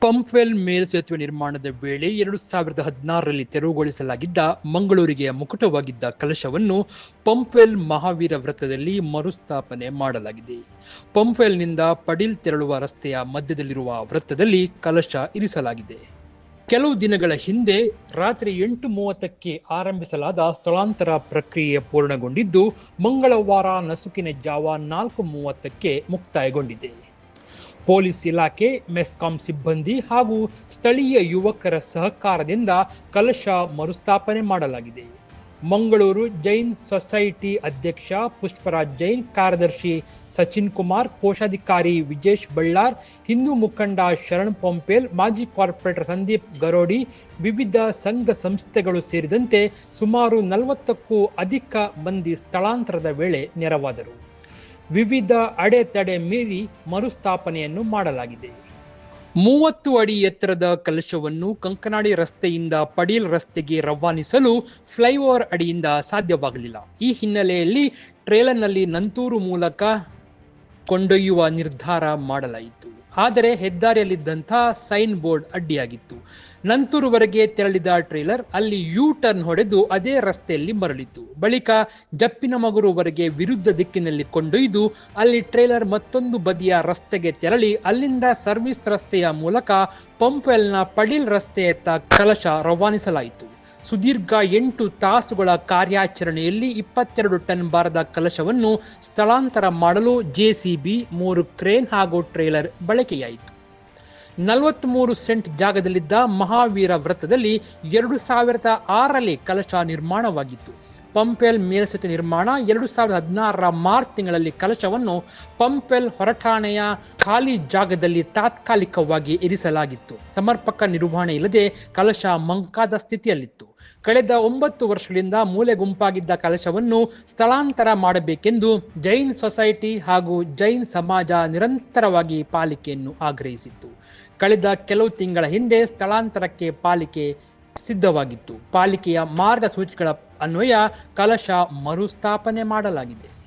ಪಂಪ್ವೆಲ್ ಮೇಲ್ಸೇತುವೆ ನಿರ್ಮಾಣದ ವೇಳೆ ಎರಡು ಸಾವಿರದ ಹದಿನಾರರಲ್ಲಿ ತೆರವುಗೊಳಿಸಲಾಗಿದ್ದ ಮಂಗಳೂರಿಗೆ ಮುಕುಟವಾಗಿದ್ದ ಕಲಶವನ್ನು ಪಂಪ್ವೆಲ್ ಮಹಾವೀರ ವೃತ್ತದಲ್ಲಿ ಮರುಸ್ಥಾಪನೆ ಮಾಡಲಾಗಿದೆ. ಪಂಪ್ವೆಲ್ನಿಂದ ಪಡಿಲ್ ತೆರಳುವ ರಸ್ತೆಯ ಮಧ್ಯದಲ್ಲಿರುವ ವೃತ್ತದಲ್ಲಿ ಕಲಶ ಇರಿಸಲಾಗಿದೆ. ಕೆಲವು ದಿನಗಳ ಹಿಂದೆ ರಾತ್ರಿ ಎಂಟು ಮೂವತ್ತಕ್ಕೆ ಆರಂಭಿಸಲಾದ ಸ್ಥಳಾಂತರ ಪ್ರಕ್ರಿಯೆ ಪೂರ್ಣಗೊಂಡಿದ್ದು, ಮಂಗಳವಾರ ನಸುಕಿನ ಜಾವ ನಾಲ್ಕು ಮೂವತ್ತಕ್ಕೆ ಮುಕ್ತಾಯಗೊಂಡಿದೆ. ಪೊಲೀಸ್ ಇಲಾಖೆ, ಮೆಸ್ಕಾಂ ಸಿಬ್ಬಂದಿ ಹಾಗೂ ಸ್ಥಳೀಯ ಯುವಕರ ಸಹಕಾರದಿಂದ ಕಲಶ ಮರುಸ್ಥಾಪನೆ ಮಾಡಲಾಗಿದೆ. ಮಂಗಳೂರು ಜೈನ್ ಸೊಸೈಟಿ ಅಧ್ಯಕ್ಷ, ಪುಷ್ಪರಾಜ್ ಜೈನ್, ಕಾರ್ಯದರ್ಶಿ ಸಚಿನ್ ಕುಮಾರ್, ಕೋಶಾಧಿಕಾರಿ ವಿಜೇಶ್ ಬಳ್ಳಾರ್, ಹಿಂದೂ ಮುಖಂಡ ಶರಣ್ ಪೊಂಪೇಲ್, ಮಾಜಿ ಕಾರ್ಪೊರೇಟರ್ ಸಂದೀಪ್ ಗರೋಡಿ, ವಿವಿಧ ಸಂಘ ಸಂಸ್ಥೆಗಳು ಸೇರಿದಂತೆ ಸುಮಾರು ನಲವತ್ತಕ್ಕೂ ಅಧಿಕ ಮಂದಿ ಸ್ಥಳಾಂತರದ ವೇಳೆ ನೆರವಾದರು. ವಿವಿಧ ಅಡೆತಡೆ ಮೀರಿ ಮರುಸ್ಥಾಪನೆಯನ್ನು ಮಾಡಲಾಗಿದೆ. ಮೂವತ್ತು ಅಡಿ ಎತ್ತರದ ಕಲಶವನ್ನು ಕಂಕನಾಡಿ ರಸ್ತೆಯಿಂದ ಪಡೀಲ್ ರಸ್ತೆಗೆ ರವಾನಿಸಲು ಫ್ಲೈಓವರ್ ಅಡಿಯಿಂದ ಸಾಧ್ಯವಾಗಲಿಲ್ಲ. ಈ ಹಿನ್ನೆಲೆಯಲ್ಲಿ ಟ್ರೇಲರ್ನಲ್ಲಿ ನಂತೂರು ಮೂಲಕ ಕೊಂಡೊಯ್ಯುವ ನಿರ್ಧಾರ ಮಾಡಲಾಯಿತು. ಆದರೆ ಹೆದ್ದಾರಿಯಲ್ಲಿದ್ದಂಥ ಸೈನ್ ಬೋರ್ಡ್ ಅಡ್ಡಿಯಾಗಿತ್ತು. ನಂತೂರುವರೆಗೆ ತೆರಳಿದ ಟ್ರೇಲರ್ ಅಲ್ಲಿ ಯು ಟರ್ನ್ ಹೊಡೆದು ಅದೇ ರಸ್ತೆಯಲ್ಲಿ ಮರಳಿತು. ಬಳಿಕ ಜಪ್ಪಿನ ಮಗುರುವರೆಗೆ ವಿರುದ್ಧ ದಿಕ್ಕಿನಲ್ಲಿ ಕೊಂಡೊಯ್ದು ಅಲ್ಲಿ ಟ್ರೇಲರ್ ಮತ್ತೊಂದು ಬದಿಯ ರಸ್ತೆಗೆ ತೆರಳಿ ಅಲ್ಲಿಂದ ಸರ್ವಿಸ್ ರಸ್ತೆಯ ಮೂಲಕ ಪಂಪ್ವೆಲ್ನ ಪಡೀಲ್ ರಸ್ತೆಯತ್ತ ಕಲಶ ರವಾನಿಸಲಾಯಿತು. ಸುದೀರ್ಘ ಎಂಟು ತಾಸುಗಳ ಕಾರ್ಯಾಚರಣೆಯಲ್ಲಿ ಇಪ್ಪತ್ತೆರಡು ಟನ್ ಭಾರದ ಕಲಶವನ್ನು ಸ್ಥಳಾಂತರ ಮಾಡಲು ಜೆಸಿಬಿ ಮೂರು ಕ್ರೇನ್ ಹಾಗೂ ಟ್ರೇಲರ್ ಬಳಕೆಯಾಯಿತು. ನಲವತ್ತ್ಮೂರು ಸೆಂಟ್ ಜಾಗದಲ್ಲಿದ್ದ ಮಹಾವೀರ ವೃತ್ತದಲ್ಲಿ ಎರಡು ಸಾವಿರದ ಆರರಲ್ಲಿ ಕಲಶ ನಿರ್ಮಾಣವಾಗಿತ್ತು. ಪಂಪೆಲ್ ಮೇಲ್ಸೇತು ನಿರ್ಮಾಣ ಎರಡು ಸಾವಿರದ ಹದಿನಾರರ ಮಾರ್ಚ್ ತಿಂಗಳಲ್ಲಿ ಕಲಶವನ್ನು ಪಂಪೆಲ್ ಹೊರಠಾಣೆಯ ಖಾಲಿ ಜಾಗದಲ್ಲಿ ತಾತ್ಕಾಲಿಕವಾಗಿ ಇರಿಸಲಾಗಿತ್ತು. ಸಮರ್ಪಕ ನಿರ್ವಹಣೆ ಇಲ್ಲದೆ ಕಲಶ ಮಂಕಾದ ಸ್ಥಿತಿಯಲ್ಲಿತ್ತು. ಕಳೆದ ಒಂಬತ್ತು ವರ್ಷಗಳಿಂದ ಮೂಲೆ ಗುಂಪಾಗಿದ್ದ ಕಲಶವನ್ನು ಸ್ಥಳಾಂತರ ಮಾಡಬೇಕೆಂದು ಜೈನ್ ಸೊಸೈಟಿ ಹಾಗೂ ಜೈನ್ ಸಮಾಜ ನಿರಂತರವಾಗಿ ಪಾಲಿಕೆಯನ್ನು ಆಗ್ರಹಿಸಿತ್ತು. ಕಳೆದ ಕೆಲವು ತಿಂಗಳ ಹಿಂದೆ ಸ್ಥಳಾಂತರಕ್ಕೆ ಪಾಲಿಕೆ ಸಿದ್ಧವಾಗಿತ್ತು. ಪಾಲಿಕೆಯ ಮಾರ್ಗಸೂಚಿಗಳ ಅನ್ವಯ ಕಲಶ ಮರುಸ್ಥಾಪನೆ ಮಾಡಲಾಗಿದೆ.